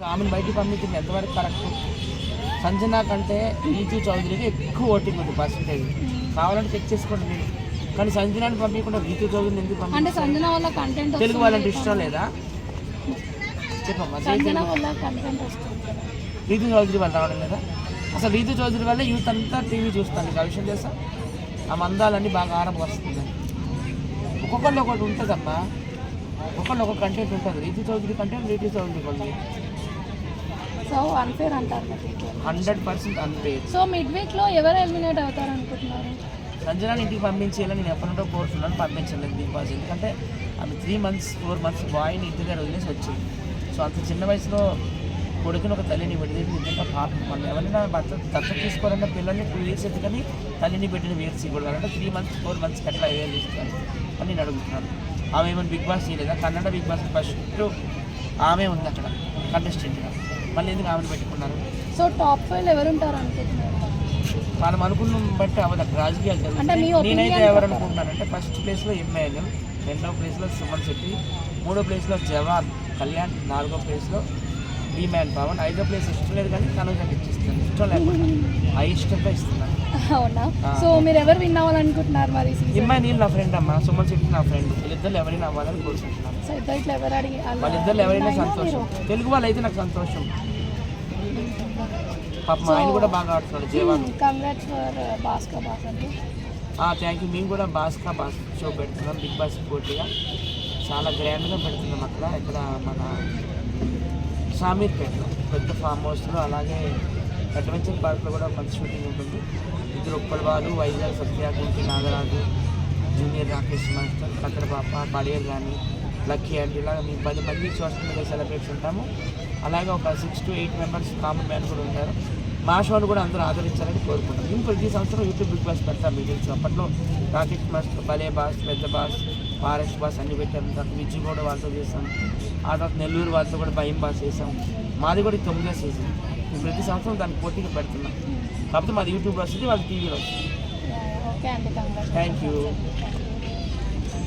ఆమెను బయటికి పంపించింది ఎంతవరకు కరెక్ట్ సంజన కంటే రీతు చౌదరికి ఎక్కువ ఓటింగ్ ఉంది పర్సంటేజ్ కావాలంటే చెక్ చేసుకోండి. మీరు కానీ సంజనాని పంపించకుండా రీతు చౌదరిని ఎందుకు అంటే పంపించారు సంజన వల్ల కంటెంట్ తెలుగు వాళ్ళంటే ఇష్టం లేదా? చెప్పమ్మా రీతు చౌదరి వల్ల రావడం లేదా? అసలు రీతు చౌదరి వల్ల యూత్ అంతా టీవీ చూస్తాను నీకు ఆ విషయం తెలుసా? ఆ మందాలన్నీ బాగా ఆరంభం వస్తుంది. ఒక్కొక్కళ్ళు ఒకటి ఉంటుందమ్మా. ఒక్కొక్కళ్ళు ఒక కంటెంట్ ఉంటుంది. రీతు చౌదరి కంటెంట్ రీతు చౌదరి కొన్ని సో అన్ఫేర్ అంటారు. హండ్రెడ్ పర్సెంట్ అంతే సో మిడ్ వీక్లో ఎవరు ఎలిమినేట్ అవుతారు అనుకుంటున్నారు సంజనాని ఇంటికి పంపించేయాలని నేను ఎప్పటి నుండో కోరుతున్నాను పంపించలేదు బిగ్ బాస్ ఎందుకంటే ఆమె త్రీ మంత్స్ ఫోర్ మంత్స్ బాయ్ని ఇంటి దగ్గర వదిలేసి వచ్చింది. సో అంత చిన్న వయసులో కొడుకుని ఒక తల్లిని విడిది నిజంగా పాపం. మనం ఎవరైనా భర్త దత్త తీసుకోవాలంటే పిల్లల్ని టూ ఇయర్స్ ఎత్తుకొని తల్లిని బిడ్డని వేరు చేయకూడదు అంటే త్రీ మంత్స్ ఫోర్ మంత్స్కి ఎట్లా వేరు తీసుకోవాలి అని నేను అడుగుతున్నాను. ఆమె ఏమైనా బిగ్ బాస్ చేయలేదా? కన్నడ బిగ్ బాస్ ఫస్ట్ ఆమె ఉంది అక్కడ కంటెస్టెంట్గా మళ్ళీ ఎందుకు ఆమెను పెట్టుకున్నారు? సో టాప్ ఫైవ్ ఎవరు ఉంటారు అనుకుంటున్నారు? మనం అనుకున్న బట్టి అవ్వదు రాజకీయాలు జరుగుతాయి నేనైతే ఎవరు. అనుకుంటున్నానంటే ఫస్ట్ ప్లేస్లో ఎంఐఎల్ రెండో ప్లేస్లో సుమన్ శెట్టి మూడో ప్లేస్లో జవాన్ కళ్యాణ్ నాలుగో ప్లేస్లో మ్యాన్ పవన్ ఐదో ప్లేస్ ఇష్టం లేదు కానీ తనుజకి ఇచ్చిస్తాను ఇష్టం లేకుండా ఆ ఇష్టంగా ఇస్తున్నాను అవునా. సో మీరు ఎవరు విన్ అవ్వాలనుకుంటున్నారు మరి ఎంఐ నీళ్ళు నా ఫ్రెండ్ అమ్మ సుమన్ శెట్టి నా ఫ్రెండ్ వీళ్ళిద్దరు ఎవరైనా అవ్వాలని కోరుకుంటున్నాను. సో ఇద్దరు ఎవరు అడిగి వాళ్ళిద్దరు ఎవరైనా సంతోషం. తెలుగు వాళ్ళు అయితే నాకు సంతోషం. పాప మా ఆయన కూడా బాగా ఆడుతున్నాడు జవాన్. కంగ్రాట్స్ ఫర్ భాస్కర్ బాస్ అండి. థ్యాంక్ యూ మేము కూడా బాస్కా బాస్ షో పెడుతున్నాం బిగ్ బాస్ పోటీగా. చాలా గ్రాండ్గా పెడుతున్నాం అక్కడ. ఇక్కడ మన షామీర్పేటలో పెద్ద ఫామ్ హౌస్లో అలాగే అడ్వెంచర్ పార్క్లో కూడా మంచి షూటింగ్ ఉంటుంది. ఇద్దరు ఉప్పల్ వాళ్ళు వైజాగ్ సత్య గుంటి నాగరాజు జూనియర్ రాకేష్ మాస్టర్ కత్తెర పాప పడియర్ కానీ లక్కీ అంటే ఇలాగ మేము పది మంది సోషల్ మీడియా సెలబ్రేట్స్ ఉంటాము. అలాగే ఒక six to eight members common man కూడా ఉంటారు. మా షోను కూడా అందరూ ఆదరించాలని కోరుకుంటాం మేము ప్రతి సంవత్సరం యూట్యూబ్ బిగ్ బాస్ పెడతాం మీటింగ్స్ అప్పట్లో రాకేష్ మాస్టర్ భలే బాస్ పెద్ద బాస్ ఫారెస్ట్ బాస్ అన్ని పెట్టాం. తర్వాత విజయ్ కూడా వాళ్ళతో చేసాం. ఆ తర్వాత నెల్లూరు వాళ్ళతో కూడా భయం బాస్ చేసాం. మాది కూడా తొమ్మిదో సీజన్ మేము ప్రతి సంవత్సరం దానికి పోటీగా పెడుతున్నాం. కాకపోతే మాది యూట్యూబ్ వస్తుంది వాళ్ళకి టీవీలో వస్తుంది. Thank you